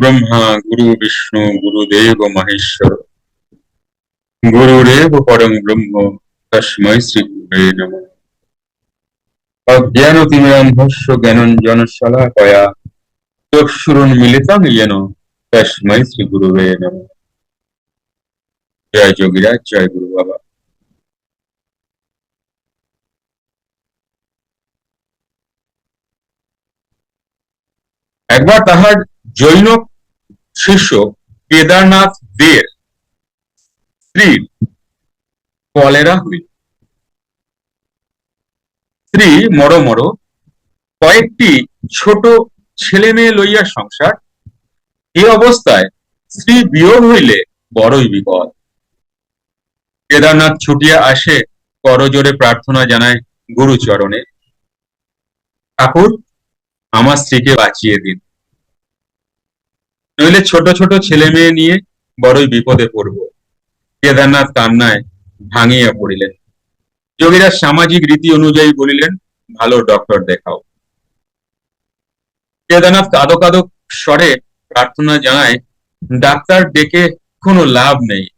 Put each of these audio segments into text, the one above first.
ব্রহ্মা গুরু বিষ্ণু গুরুদেব মহেশ্বর গুরুরেব পরম ব্রহ্ম তস্মৈ শ্রী গুরুবে নম অজ্ঞানতিমিরন্ধস্য জ্ঞানঞ্জন শলাকয়া চক্ষুরুন্মিলিতং येन তস্মৈ শ্রী গুরুবে নম জয় যোগীরাজ জয় গুরু বাবা একবার তাহার জৈন শিষ্য কেদারনাথ দের স্ত্রীর কলেরা হইল স্ত্রী মর মর। কয়েকটি ছোট ছেলে মেয়ে লইয়া সংসার। এই অবস্থায় স্ত্রী বিয়োগ হইলে বড়ই বিপদ। কেদারনাথ ছুটিয়া আসে করজোরে প্রার্থনা জানায় গুরুচরণে। ঠাকুর, আমার স্ত্রীকে বাঁচিয়ে দিন। নইলে ছোট ছোট ছেলে মেয়ে নিয়ে বড়ই বিপদে পড়ব। কেদারনাথ কান্নায় ভাঙিয়া পড়িলেন। যোগীরা সামাজিক রীতি অনুযায়ী বলিলেন, ভালো ডক্টর দেখাও। কেদারনাথ কাদো কাদো স্বরে প্রার্থনা জানায়, ডাক্তার ডেকে কোনো লাভ নেই।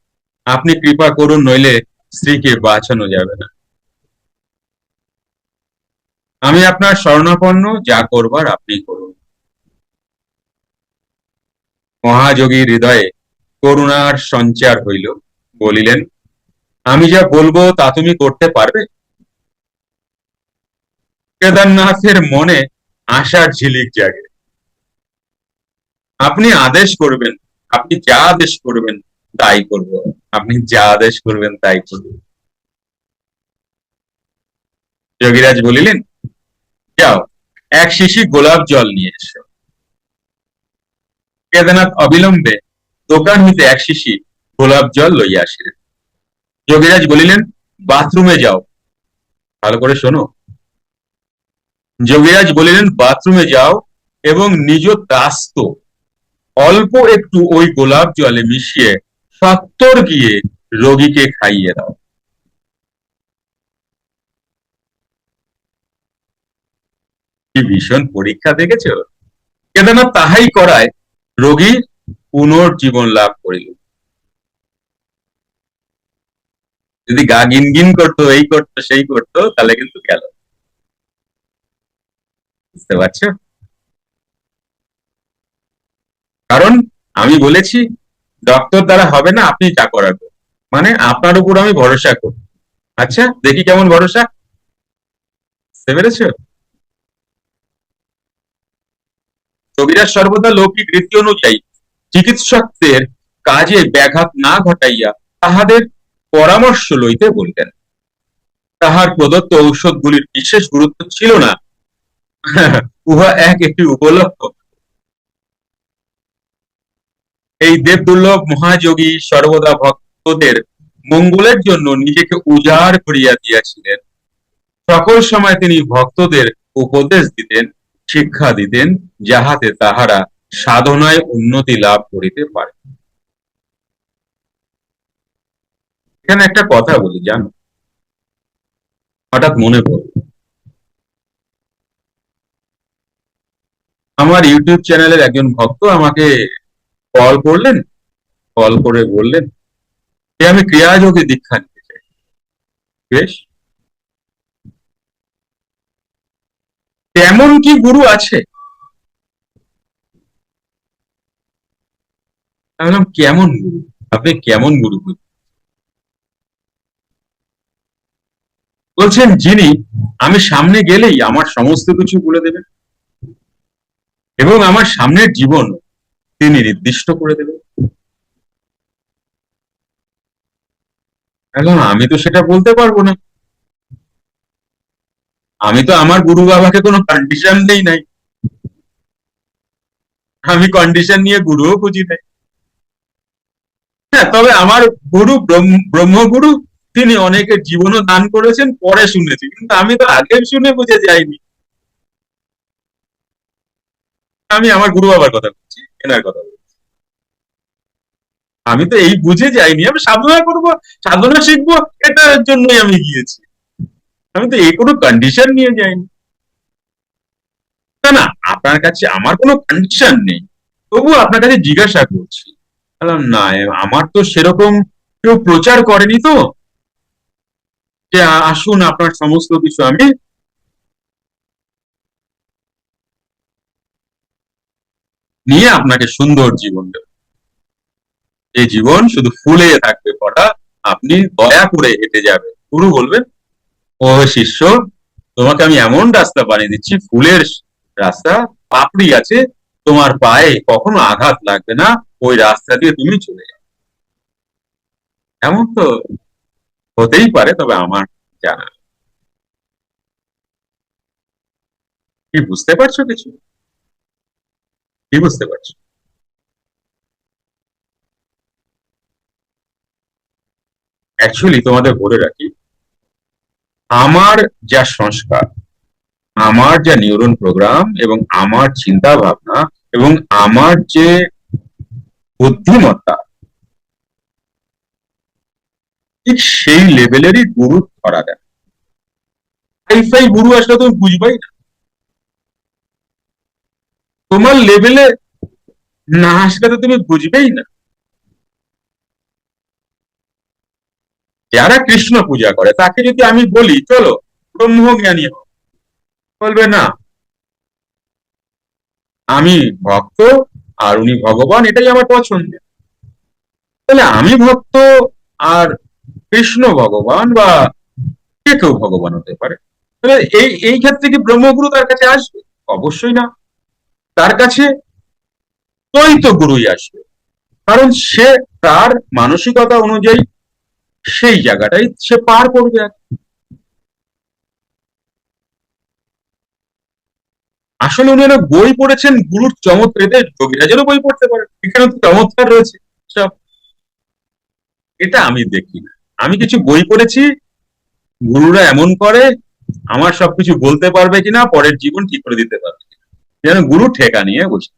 আপনি কৃপা করুন, নইলে স্ত্রীকে বাঁচানো যাবে না। আমি আপনার স্বর্ণাপন্ন যা করবার আপনি করুন। মহাযোগীর হৃদয়ে করুণার সঞ্চার হইল, বলিলেন, আমি যা বলব তা তুমি করতে পারবে? কেদারনাথের মনে আশার ঝিলিক জাগে। আপনি আদেশ করবেন, আপনি যা আদেশ করবেন তাই করব, আপনি যা আদেশ করবেন তাই করব। যোগীরাজ বলিলেন, যাও, এক শিশি গোলাপ জল নিয়ে এসো। কেদারনাথ অবিলম্বে দোকান হইতে এক শিশি গোলাপ জল লইয়া আসিলেন। যোগীরাজ বলিলেন, বাথরুমে যাও। ভালো করে শোনো। যোগীরাজ বলিলেন, বাথরুমে যাও এবং নিজ দাস্ত অল্প একটু ওই গোলাপ জলে মিশিয়ে সত্তর গিয়ে রোগীকে খাইয়ে দাও। ভীষণ পরীক্ষা দেখেছ? কেদারনাথ তাহাই করায় রোগী পুনর্জীবন লাভ করিল। যদি গা গিন গিন করতো, এই করতো, সেই করতো, তাহলে কিন্তু গেল। বুঝতে পারছ? কারণ আমি বলেছি ডক্টর দ্বারা হবে না, আপনি যা করার। মানে আপনার উপর আমি ভরসা করি। আচ্ছা দেখি কেমন ভরসা। বুঝতে পেরেছ? কবিরাজ সর্বদা লৌকিক রীতি অনুযায়ী চিকিৎসকদের কাজে ব্যাঘাত না ঘটাইয়া তাহাদের পরামর্শ লইতে বলতেন। তাহার প্রদত্ত ঔষধগুলির বিশেষ গুরুত্ব ছিল না। উহা এক একটি উপলক্ষ। এই দেবদুর্লভ মহাযোগী সর্বদা ভক্তদের মঙ্গলের জন্য নিজেকে উজাড় করিয়া দিয়াছিলেন। সকল সময় তিনি ভক্তদের উপদেশ দিতেন। শিক্ষা দিতেন যাহাতে তাহারা সাধনায় উন্নতি লাভ করিতে পারে। এখানে একটা কথা বলি, জানো? হঠাৎ মনে পড়ল। আমার ইউটিউব চ্যানেলের একজন ভক্ত আমাকে কল করলেন, কল করে বললেন যে, আমি ক্রিয়াযোগে দীক্ষা নিতে চাই। বেশ। তেমন কি গুরু আছে? কেমন গুরু? আপনি কেমন গুরু বলছেন, যিনি, আমি সামনে গেলেই আমার সমস্ত কিছু বলে দেবেন এবং আমার সামনের জীবন তিনি নির্দিষ্ট করে দেবেন। আমি তো সেটা বলতে পারব না। আমি তো আমার গুরু বাবাকে কোনো কন্ডিশন দেই নাই। আমি কন্ডিশন নিয়ে গুরুও খুঁজি নাই। হ্যাঁ তবে আমার গুরু ব্রহ্মগুরু, তিনি অনেকের জীবনও দান করেছেন, পরে শুনেছি। কিন্তু আমি তো আগে শুনে বুঝে যাইনি। আমি আমার গুরু বাবার কথা বলছি, এনার কথা বলছি। আমি তো এই বুঝে যাইনি। আমি সাধনা করব, সাধনা শিখব, এটার জন্যই আমি গিয়েছি। আমি তো এই কোনো কন্ডিশন নিয়ে যাইনি। না না আপনার কাছে আমার কোনো কন্ডিশন নেই। তবু আপনার কাছে জিজ্ঞাসা করছি। না আমার তো সেরকম কেউ প্রচার করেনি তো। যে আসুন, আপনার সমস্ত কিছু আমি নিয়ে আপনাকে সুন্দর জীবন দেব। এই জীবন শুধু ফুলে থাকবে কটা। আপনি দয়া করে হেঁটে যাবেন। গুরু বলবেন ও শিষ্য, তোমাকে আমি এমন রাস্তা বানিয়ে দিচ্ছি, ফুলের রাস্তা, পাপড়ি আছে, তোমার পায়ে কখনো আঘাত লাগবে না, ওই রাস্তা দিয়ে তুমি চলে যাবে এমন তো হতেই পারে, তবে আমার জানা কি বুঝতে পারছ কিছু? কি বুঝতে পারছ? অ্যাকচুয়ালি তোমাদের বলে রাখি আমার যা সংস্কার, আমার যা নিউরন প্রোগ্রাম এবং আমার চিন্তা ভাবনা এবং আমার যে বুদ্ধিমত্তা, ঠিক সেই লেভেলেরই গুরু ধরা দেয়। হাইফাই গুরু আসলে তুমি বুঝবাই না। তোমার লেভেলে না আসলে তো তুমি বুঝবেই না। যারা কৃষ্ণ পূজা করে, তাকে যদি আমি বলি, চলো, ব্রহ্মজ্ঞানী হও। বলবে, না। আমি ভক্ত, আর উনি ভগবান, এটাই আমার পছন্দ। তাহলে আমি ভক্ত, আর কৃষ্ণ ভগবান, বা কে কেউ ভগবান হতে পারে? তাহলে এই এই ক্ষেত্রে কি ব্রহ্মগুরু তার কাছে আসবে? অবশ্যই না। তার কাছে দ্বৈত গুরুই আসবে। কারণ সে তার মানসিকতা অনুযায়ী সেই জায়গাটাই সে পার করবে আসলে উনি বই পড়েছেন, গুরুর চমৎকার, এদের যোগীরাজেরও বই পড়তে পারে এখানে তো চমৎকার রয়েছে। এটা আমি দেখি না। আমি কিছু বই পড়েছি, গুরুরা এমন করে, আমার সবকিছু বলতে পারবে কিনা, পরের জীবন ঠিক করে দিতে পারবে যেন গুরু ঠেকা নিয়ে বসে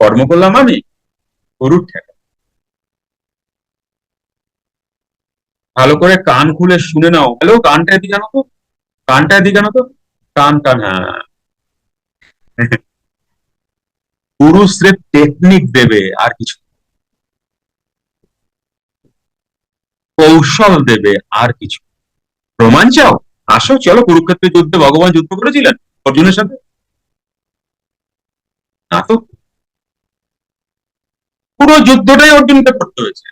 কর্ম করলাম আমি, গুরুর ঠেকা। ভালো করে কান খুলে শুনে নাও। হ্যালো, কানটা এদিকে আনো তো। কানটা এদিকে আনো তো। কান কান হ্যাঁ। গুরু স্রেফ টেকনিক দেবে, আর কিছু কৌশল দেবে, আর কিছু প্রমাণ চাও? আসো, চলো কুরুক্ষেত্রের যুদ্ধে ভগবান যুদ্ধ করেছিলেন, অর্জুনের সাথে। না তো। পুরো যুদ্ধটাই অর্জুনকে করতে হয়েছে।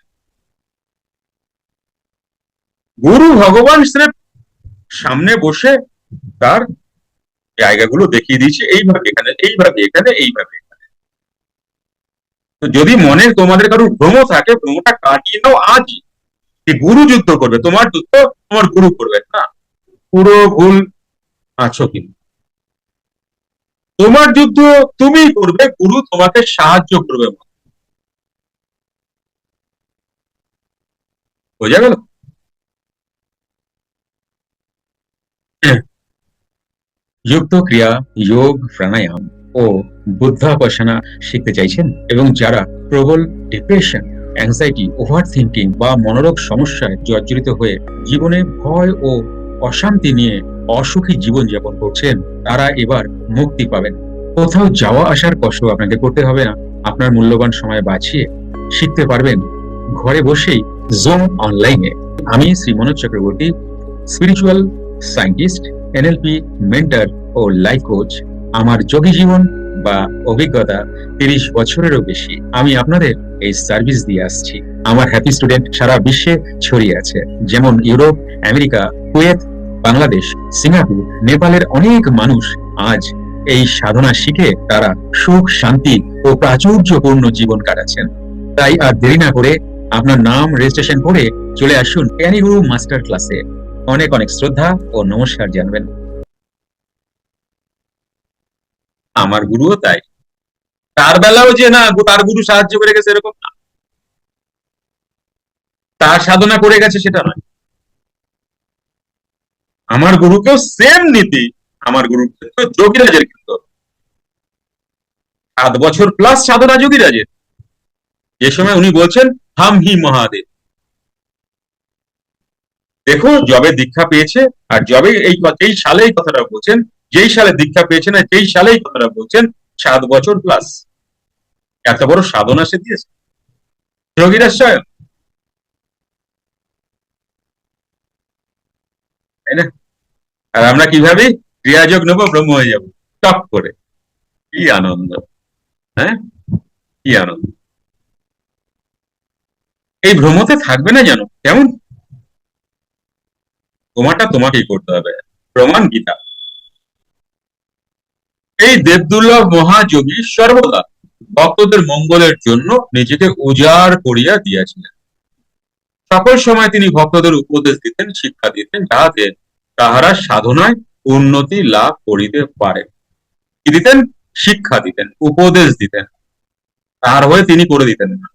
গুরু ভগবান স্রেফ সামনে বসে তার জায়গাগুলো দেখিয়ে দিয়েছে, এইভাবে এখানে এইভাবে এখানে এইভাবে এখানে। তো যদি মনে তোমাদের কারোর ভ্রম থাকে, ভ্রমটা কাটিয়ে দাও আজই। যে গুরু যুদ্ধ করবে, তোমার যুদ্ধ, তোমার গুরু করবে, না? পুরো ভুল আছো কিন্তু। তোমার যুদ্ধ তুমি করবে, গুরু তোমাকে সাহায্য করবে। বোঝা গেল? যুক্ত ক্রিয়া যোগ, প্রাণায়াম ও বুদ্ধাপাসনা শিখতে চাইছেন এবং যারা প্রবল ডিপ্রেশন অ্যাংজাইটি ওভার থিঙ্কিং বা মনোরোগ সমস্যায় জর্জরিত হয়ে জীবনে ভয় ও অশান্তি নিয়ে অসুখী জীবন যাপন করছেন, তারা এবার মুক্তি পাবেন। কোথাও যাওয়া আসার কষ্ট আপনাকে করতে হবে না। আপনার মূল্যবান সময় বাঁচিয়ে শিখতে পারবেন। ঘরে বসেই জুম অনলাইনে আমি Shri Manoj Chakraborty spiritual scientist NLP, mentor ও লাইফ কোচ, আমার যোগী জীবন বা অভিজ্ঞতা তিরিশ বছরেরও বেশি। আমি আপনাদের এই সার্ভিস দিয়ে আসছি। আমার হ্যাপি স্টুডেন্ট সারা বিশ্বে ছড়িয়ে আছে, যেমন Europe, America, Kuwait, Bangladesh, Singapore, নেপালের অনেক মানুষ আজ এই সাধনা শিখে তারা সুখ, শান্তি ও প্রাচুর্যপূর্ণ জীবন কাটাচ্ছেন। তাই আর দেরি না করে আপনার নাম রেজিস্ট্রেশন করে চলে আসুন জ্ঞানীগুরু মাস্টার ক্লাসে অনেক অনেক শ্রদ্ধা ও নমস্কার জানবেন। আমার গুরুও তাই। তার বেলাও যে না, তার গুরু সাহায্য করে গেছে এরকম না। তার সাধনা করে গেছে সেটা নয়। আমার গুরুকেও সেম নীতি আমার গুরু যোগীরাজের কিন্তু। সাত বছর প্লাস সাধনা যোগীরাজের। যে সময় উনি বলছেন, হাম হি মহাদেব। দেখো জবে দীক্ষা পেয়েছে, আর জবে এই যেই সালে এই কথাটা বলছেন, যেই সালে দীক্ষা পেয়েছেন আর যেই সালে এই কথাটা বলছেন, সাত বছর প্লাস এত বড় সাধনা সে দিয়েছে। যোগীরা স্বয়ং তাই না? আর আমরা কীভাবে? ক্রিয়াযোগ নেব, ব্রহ্ম হয়ে যাব। টপ করে। কি আনন্দ। হ্যাঁ? কি আনন্দ। এই ভ্রমতে থাকবে না জানো কেমন? তোমারটা তোমাকেই করতে হবে। প্রমাণ গীতা। এই দেবদুর্লভ মহাযোগী সর্বদা ভক্তদের মঙ্গলের জন্য নিজেকে উজাড় করিয়া দিয়াছিলেন। সকল সময় তিনি ভক্তদের উপদেশ দিতেন, শিক্ষা দিতেন যাহাতে তাহারা সাধনায় উন্নতি লাভ করিতে পারে। কি দিতেন? শিক্ষা দিতেন, উপদেশ দিতেন। তার হয়ে তিনি করে দিতেন না।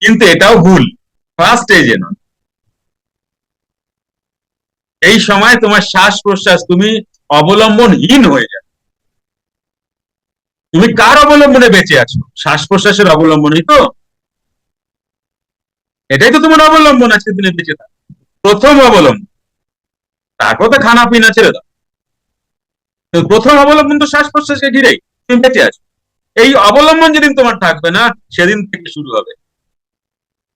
কিন্তু এটাও ভুল। ফার্স্ট স্টেজে নয়। এই সময় তোমার শ্বাস প্রশ্বাস তুমি অবলম্বনহীন হয়ে যাবে। তুমি কার অবলম্বনে বেঁচে আছো? শ্বাস প্রশ্বাসের অবলম্বনই তো। এটাই তো তোমার অবলম্বন, আজকে দিনে বেঁচে থাক। প্রথম অবলম্বন। তারপর তো খানা পিনা ছেড়ে দাও। তো প্রথম অবলম্বন তো শ্বাস প্রশ্বাসকে ঘিরেই তুমি বেঁচে আছো। এই অবলম্বন যেদিন তোমার থাকবে না, সেদিন থেকে শুরু হবে।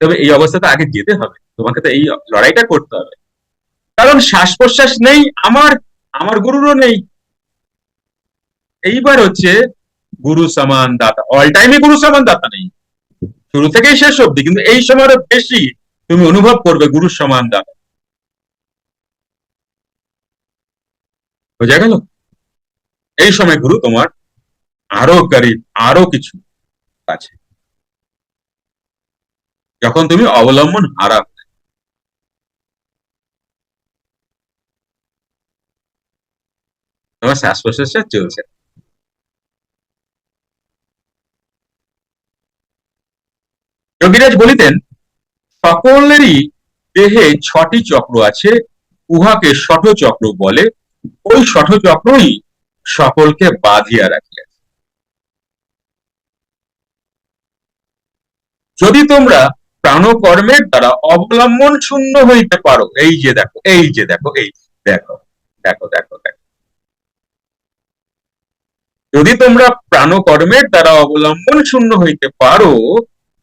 তবে এই অবস্থাতে আগে যেতে হবে। তোমাকে তো এই লড়াইটা করতে হবে। কারণ শ্বাস প্রশ্বাস নেই, আমার আমার গুরুরও নেই। এইবার হচ্ছে গুরু সমান দাতা অল টাইমে গুরু সমান দাতা নেই। শুরু থেকেই শেষ অব্দি কিন্তু এই সময় বেশি তুমি অনুভব করবে গুরু সমান দাতা বোঝা গেল? এই সময় গুরু তোমার আরও গরিব, আরও কিছু আছে। যখন তুমি অবলম্বন হারা তোমার শ্বাস প্রশ্বাসটা চলছে। যোগীরাজ বলিতেন, সকলেরই দেহে ছটি চক্র আছে, উহাকে চক্র বলে। ওই চক্রই সকলকে বাঁধিয়া রাখিয়াছে। যদি তোমরা প্রাণকর্মের দ্বারা অবলম্বন শূন্য হইতে পারো, এই যে দেখো, এই যে দেখো, এই দেখো দেখো দেখো দেখো যদি তোমরা প্রাণকর্মের দ্বারা অবলম্বন শূন্য হইতে পারো,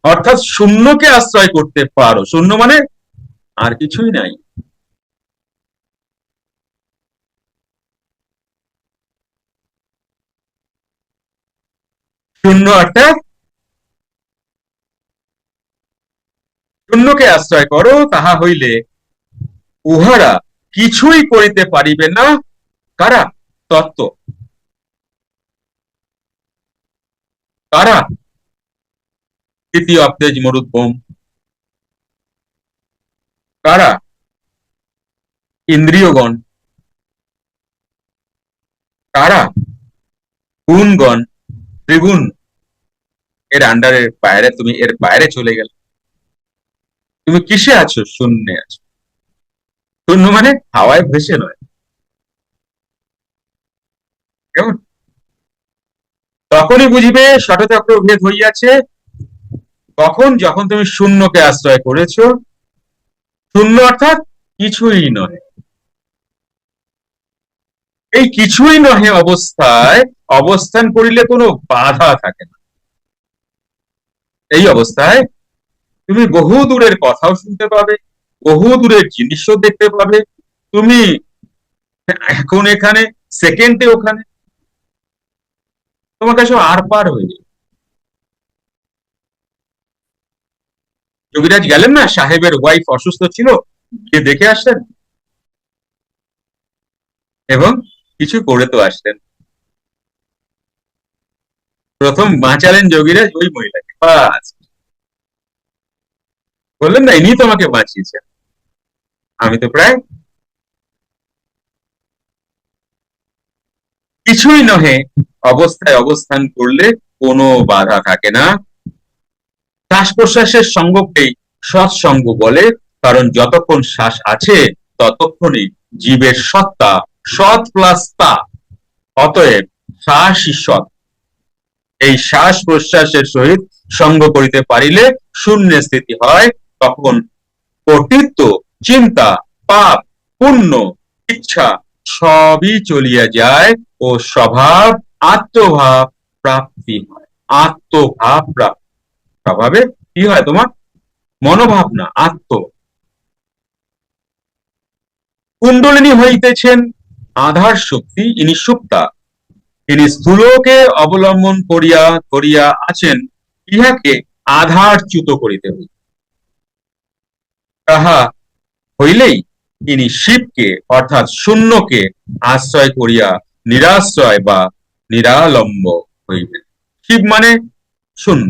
অর্থাৎ শূন্যকে আশ্রয় করতে পারো, শূন্য মানে আর কিছুই নাই। শূন্য অর্থাৎ শূন্যকে আশ্রয় করো, তাহা হইলে উহারা কিছুই করিতে পারিবে না। কারা? তত্ত্ব। কারা তৃতীয় অপ্তেজ মরুদ্বোম কারা ইন্দ্রিয়গণ। কারা গুণগণ। ত্রিগুণ। এর আন্ডারের বাইরে তুমি, এর বাইরে চলে গেলে। তুমি কিসে আছো? শূন্যে আছো। শূন্য মানে হাওয়ায় ভেসে নয়। কেমন? তখনই বুঝিবে ষটচক্র ভেদ হইয়াছে। কখন? যখন তুমি শূন্যকে আশ্রয় করেছ। শূন্য অর্থাৎ কিছুই নয়। এই কিছুই নহে অবস্থায়, অবস্থান করিলে কোনো বাধা থাকে না। এই অবস্থায় তুমি বহু দূরের কথাও শুনতে পাবে, বহু দূরের জিনিসও দেখতে পাবে। তুমি এখন এখানে সেকেন্ডে ওখানে তোমার কাছে আর পার হয়ে যাবে যোগীরাজ গেলেন না? সাহেবের ওয়াইফ অসুস্থ ছিল গিয়ে দেখে আসলেন? এবং কিছু করে তো আসলেন। প্রথম বাঁচালেন যোগীরাজ ওই মহিলাকে। বললেন না ইনি তোমাকে বাঁচিয়েছেন। আমি তো প্রায় কিছুই নহে, অবস্থায় অবস্থান করলে কোনো বাধা থাকে না। শ্বাস প্রশ্বাসের সঙ্গকেই সৎসঙ্গ বলে, কারণ যতক্ষণ শ্বাস আছে, ততক্ষণই জীবের সত্তা সৎ প্লাস তা। অতএব শ্বাসই সৎ। এই শ্বাস প্রশ্বাসের সহিত সঙ্গ করিতে পারিলে শূন্য স্থিতি হয়, তখন কর্তৃত্ব, চিন্তা, পাপ, পুণ্য, ইচ্ছা সবই চলিয়া যায় ও স্বভাব আত্মভাব প্রাপ্তি হয়। আত্মভাব প্রাপ্ত। স্বভাবে কি হয় তোমার? মনোভাবনা, আত্ম। কুণ্ডলিনী হইতেছেন আধার শক্তি, ইনি সুপ্তা। তিনি স্থূলকে অবলম্বন করিয়া করিয়া আছেন, ইহাকে আধারচ্যুত করিতে হইবে। তাহা হইলেই তিনি শিবকে, অর্থাৎ শূন্যকে আশ্রয় করিয়া নিরাশ্রয় বা নিরালম্ব হইবেন। শিব মানে শূন্য।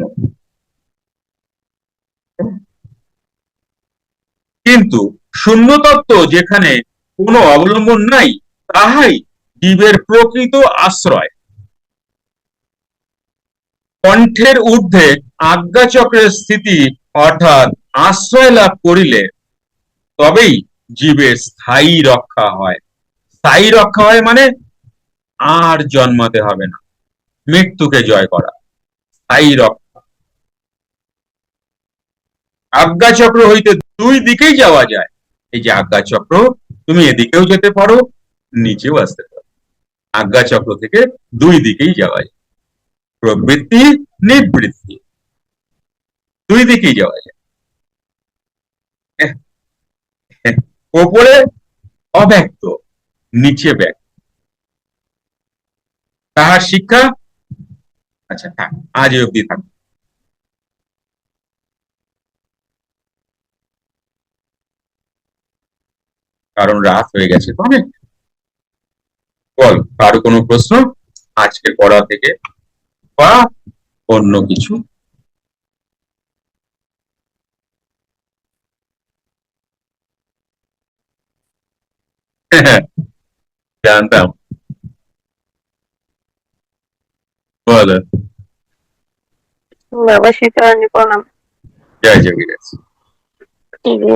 কিন্তু শূন্য তত্ত্ব যেখানে কোনো অবলম্বন নাই, তাহাই জীবের প্রকৃত আশ্রয়। কণ্ঠের ঊর্ধ্বে আজ্ঞাচক্রের স্থিতি, অর্থাৎ আশ্রয় লাভ করিলে, তবেই জীবের স্থায়ী রক্ষা হয়। স্থায়ী রক্ষা হয় মানে আর জন্মাতে হবে না। মৃত্যুকে জয় করা। স্থায়ী রক্ষা। আজ্ঞাচক্র হইতে দুই দিকেই যাওয়া যায়। এই যে আজ্ঞাচক্র তুমি এদিকেও যেতে পারো, নিচেও আসতে পারো। আজ্ঞাচক্র থেকে দুই দিকেই যাওয়া যায়। প্রবৃত্তি, নিবৃত্তি। দুই দিকেই যাওয়া যায়। ওপরে অব্যক্ত, নিচে ব্যক্ত। তাহার শিক্ষা? আচ্ছা থাক আজ অব্দি থাক। কারণ রাত হয়ে গেছে তো অনেক বল, কারও কোনো প্রশ্ন? আজকে পড়া থেকে বা অন্য কিছু? জানতাম বলো বাবা প্রণাম জয়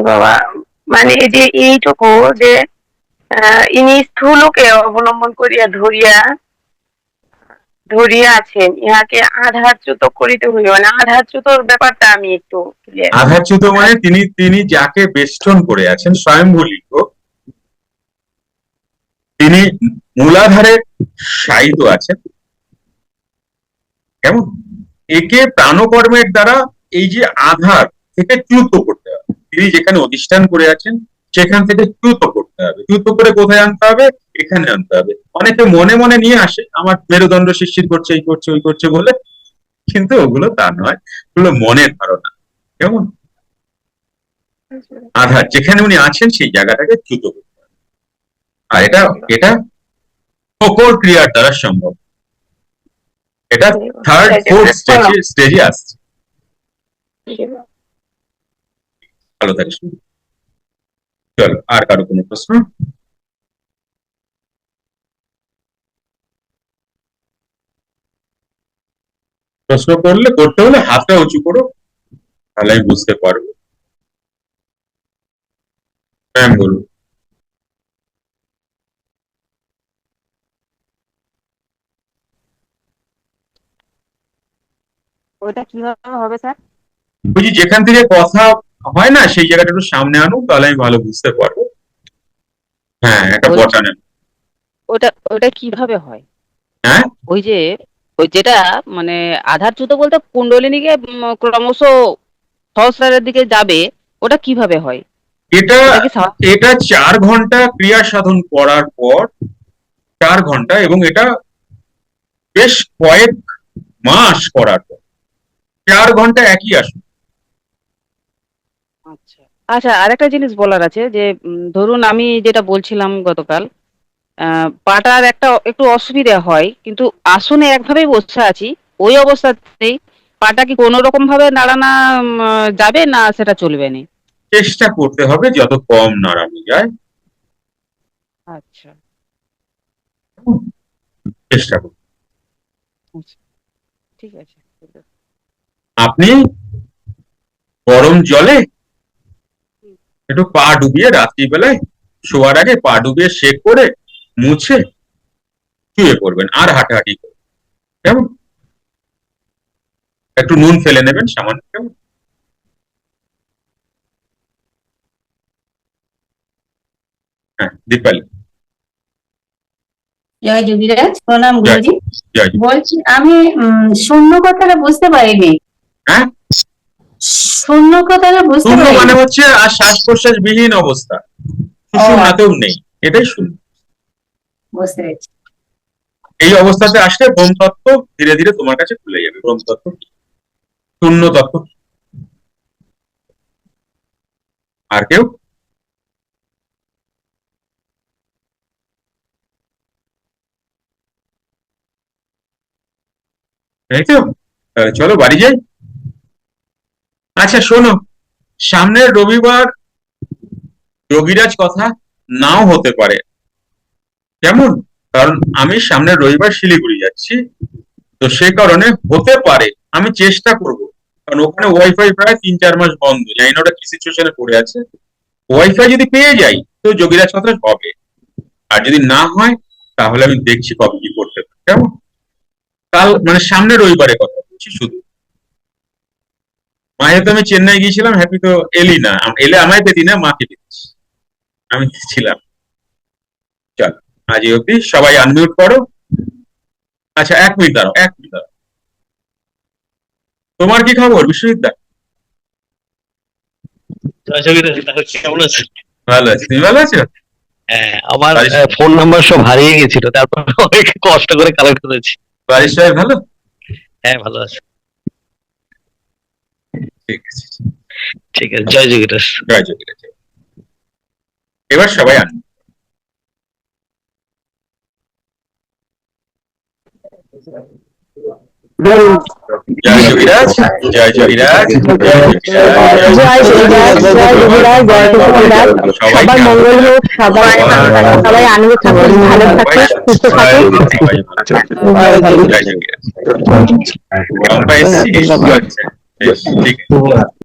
বাবা মানে এই যে এইটুকু যে ইনি স্থূলকে অবলম্বন করিয়া ধরিয়া ধরিয়া আছেন ইহাকে আধারচ্যুত করিতে হইবে। মানে আধারচ্যুতর ব্যাপারটা আমি একটু আধারচ্যুত মানে তিনি তিনি যাকে বেষ্টন করে আছেন স্বয়ংভূলিঙ্গ তিনি মূলাধারে শায়িত আছেন। কেমন? একে প্রাণকর্মের দ্বারা এই যে আধার থেকে চ্যুত করতে হবে। তিনি যেখানে অধিষ্ঠান করে আছেন সেখান থেকে চ্যুত করতে হবে। চ্যুত করে কোথায় আনতে হবে? এখানে আনতে হবে। অনেকে মনে মনে নিয়ে আসে আমার মেরুদণ্ড শিরশির করছে এই করছে ওই করছে বলে। কিন্তু ওগুলো তা নয় ওগুলো মনের ধারণা। কেমন? আধার যেখানে উনি আছেন সেই জায়গাটাকে চ্যুত করতে আর এটা এটা অপর ক্রিয়ার দ্বারা সম্ভব। এটা থার্ড ফোর্থ স্টেজে স্টেজে আসছে। ভালো থাকিস চল আর কারও কোনো প্রশ্ন? প্রশ্ন করলে করতে হলে হাতটা উঁচু করো তাহলে আমি বুঝতে পারব। ম্যাম বলুন। ওটা কীভাবে হবে স্যার? বুঝি যেখান থেকে কথা হয় না সেই জায়গাটা একটু সামনে আনো তাহলে আমি ভালো বুঝতে পারব। হ্যাঁ একটা বটানে ওটা ওটা কীভাবে হয়? হ্যাঁ? ওই যে ওই যেটা মানে আধারচ্যুত বলতে কুণ্ডলিনীকে ক্রমশ সহস্রারের দিকে যাবে ওটা কীভাবে হয়? এটা এটা চার ঘণ্টা ক্রিয়া সাধন করার পর চার ঘণ্টা এবং এটা বেশ কয়েক মাস করার পর। চার ঘণ্টা একই আসুন। আচ্ছা আচ্ছা আরেকটা জিনিস বলার আছে যে ধরুন আমি যেটা বলছিলাম গতকাল পাটার একটা একটু অসুবিধা হয় কিন্তু আসনে একভাবেই বসে আছি ওই অবস্থাতেই পাটা কি কোনো রকম ভাবে নাড়ানো যাবে না সেটা চলবে না? চেষ্টা করতে হবে যত কম নাড়ানো যায়। আচ্ছা। চেষ্টা করুন ঠিক আছে। আপনি গরম জলে একটু পা ডুবিয়ে রাত্রিবেলায় শোয়ার আগে পা ডুবিয়ে শেক করে মুছে শুয়ে পড়বেন আর হাঁটাহাঁটি করবেন। কেমন? একটু নুন ফেলে নেবেন সামান্য কেমন? হ্যাঁ দীপালি। জয় যোগীরাজ প্রণাম গুরুজি। বলছি আমি শূন্য কথাটা বুঝতে পারিনি। হ্যাঁ? শূন্য কথাটা বুঝতে শূন্য মানে হচ্ছে আর শ্বাস প্রশ্বাস বিহীন অবস্থা সুষুম্নাতেও নেই এটাই শূন্য। বুঝতে পেরেছি। এই অবস্থাতে আসলে ব্রহ্ম তত্ত্ব ধীরে ধীরে তোমার কাছে খুলে যাবে। ব্রহ্ম তত্ত্ব কি? শূন্য তত্ত্ব কি? আর কেউ? এই তো চলো বাড়ি যাই। আচ্ছা শোনো। সামনের রবিবার যোগীরাজ কথা নাও হতে পারে। কেমন? কারণ আমি সামনের রবিবার শিলিগুড়ি যাচ্ছি। তো সে কারণে হতে পারে। আমি চেষ্টা করব। কারণ ওখানে ওয়াইফাই প্রায় তিন চার মাস বন্ধ। জানি না ওটা কি সিচুয়েশনে পড়ে আছে। ওয়াইফাই যদি পেয়ে যাই, তো যোগীরাজ কথা হবে। আর যদি না হয়, তাহলে আমি দেখছি কবে কি করতে পারি। কেমন? কাল মানে সামনের রবিবারে কথা বলছি শুধু। মায়ের তো আমি চেন্নাই গিয়েছিলাম হ্যাপি তো এলি না। এলে আমায় পেতি না মাকে পেতিস আমি ছিলাম চল আজ অব্দি সবাই আনমিউট করো। আচ্ছা এক মিনিট দাঁড়াও এক মিনিট দাঁড়াও। তোমার কি খবর কেমন আছেন ভালো আছি। তুমি ভালো আছো? হ্যাঁ, আমার ফোন নাম্বার সব হারিয়ে গেছিল তারপর অনেক কষ্ট করে কালেক্ট করেছি। বাড়ির সবাই ভালো? হ্যাঁ ভালো আছে। ঠিক আছে। জয় জগীরাজ জয় যোগীরাজ এবার সবাই আন জয় যোগীরাজ জয় যোগীরাজ জয় যোগীরাজ, জয় যোগীরাজ, জয় যোগীরাজ। সবাই সবার মঙ্গল হোক সবাই সবাই আনন্দ থাকুন ভালো থাকুন সুস্থ থাকুন সবাই ভালো থাকুন।